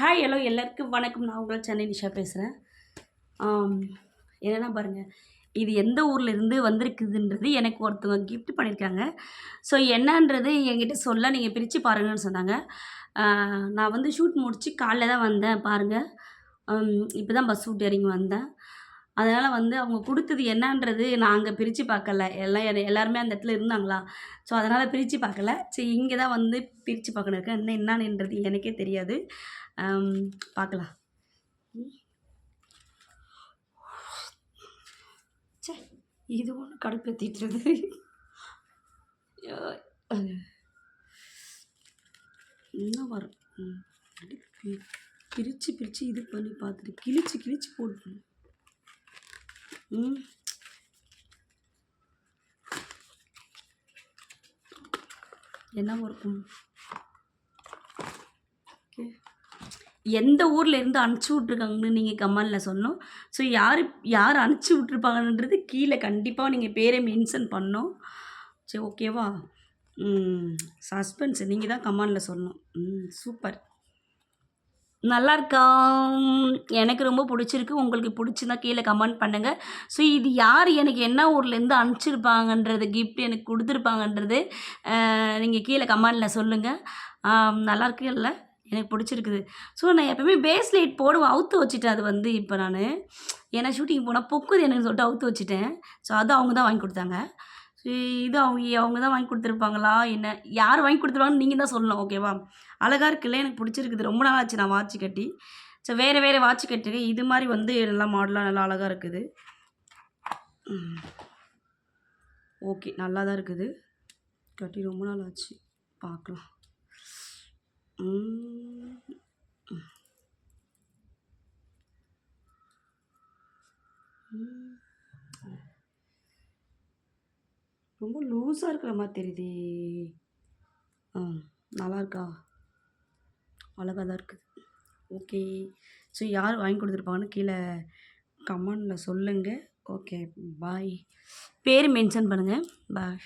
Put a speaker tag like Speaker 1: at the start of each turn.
Speaker 1: Hi hello எல்லாருக்கும் வணக்கம். நான் உங்களை சென்னை நிஷா பேசுகிறேன் என்னென்னா பாருங்கள் இது எந்த ஊர்லேருந்து வந்திருக்குதுன்றது எனக்கு ஒருத்தவங்க கிஃப்ட் பண்ணியிருக்காங்க ஸோ என்னன்றது என்கிட்ட சொல்ல நீங்கள் பிரித்து பாருங்கன்னு சொன்னாங்க. நான் வந்து ஷூட் முடித்து காலைல தான் வந்தேன் பாருங்கள் இப்போ தான் பஸ் விட்டு இறங்கி வந்தேன். அதனால் வந்து அவங்க கொடுத்தது என்னன்றது நான் அங்கே பிரித்து பார்க்கல. எல்லாம் எ- எல்லாருமே அந்த இடத்துல இருந்தாங்களா? ஸோ அதனால் பிரித்து பார்க்கல. சரி இங்கே தான் வந்து பிரித்து பார்க்கணும். இருக்கேன் என்ன என்னன்றது எனக்கே தெரியாது. ஆம், பார்க்கலாம். சரி ச்சே இது ஒன்று கடுப்பேற்றிட்டுருது இன்னும் வரும்? ம். பி- பிரித்து பிரித்து இது பண்ணி பார்த்துட்டு கிழிச்சு கிழிச்சு போட்டு ம். என்ன இருக்கும் ஓகே. எந்த ஊரில் இருந்து அனுப்பிச்சி விட்ருக்காங்கன்னு நீங்கள் கமெண்டில் சொன்னோம். ஸோ யார் யார் அனுப்பிச்சி விட்ருப்பாங்கன்றது கீழே கண்டிப்பாக நீங்கள் பேரை மென்ஷன் பண்ணோம். சரி ஓகேவா சஸ்பென்ஸ் நீங்கள் தான் கமெண்டில் சொல்லணும் ம் சூப்பர் நல்லா இருக்கா எனக்கு ரொம்ப பிடிச்சிருக்கு. உங்களுக்கு பிடிச்சிருந்தா கீழே கமெண்ட் பண்ணுங்கள் ஸோ இது யார்? எனக்கு என்ன ஊர்லேருந்து அனுப்பிச்சிருப்பாங்கன்றது கிஃப்ட் எனக்கு கொடுத்துருப்பாங்கன்றது நீங்கள் கீழே கமெண்டில் சொல்லுங்கள் நல்லாயிருக்கு இல்லை? எனக்கு பிடிச்சிருக்குது. ஸோ நான் எப்பவுமே பேஸ்லைட் போடுவேன். அவுத்து வச்சுட்டேன் அது வந்து இப்போ நான். ஏன்னா ஷூட்டிங் போனால் பொக்குது எனக்கு சொல்லிட்டு அவுத்து வச்சுட்டேன். ஸோ அது அவங்க தான் வாங்கி கொடுத்தாங்க. இது அவங்க அவங்க தான் வாங்கி கொடுத்துருப்பாங்களா? என்ன? யார் வாங்கி கொடுத்துருவாங்கன்னு நீங்கள் தான் சொல்லணும் ஓகேவா அழகாக இருக்குல்ல எனக்கு பிடிச்சிருக்குது. ரொம்ப நாள் ஆச்சு நான் வாட்ச் கட்டி. ஸோ வேறு வேறு வாட்ச் கட்டிருக்கேன். இது மாதிரி வந்து நல்லா மாடலாக நல்லா அழகாக இருக்குது. ஓகே நல்லா தான் இருக்குது. கட்டி ரொம்ப நாள் ஆச்சு. பார்க்கலாம். உம். ரொம்ப லூஸாக இருக்கிற மாதிரி தெரியுதே. ஆ நல்லாயிருக்கா அழகாக தான் இருக்குது. ஓகே. ஸோ யார் வாங்கி கொடுத்துருப்பாங்கன்னு கீழே கமெண்டில் சொல்லுங்கள் ஓகே பாய். பேர் மென்ஷன் பண்ணுங்கள் பாய்.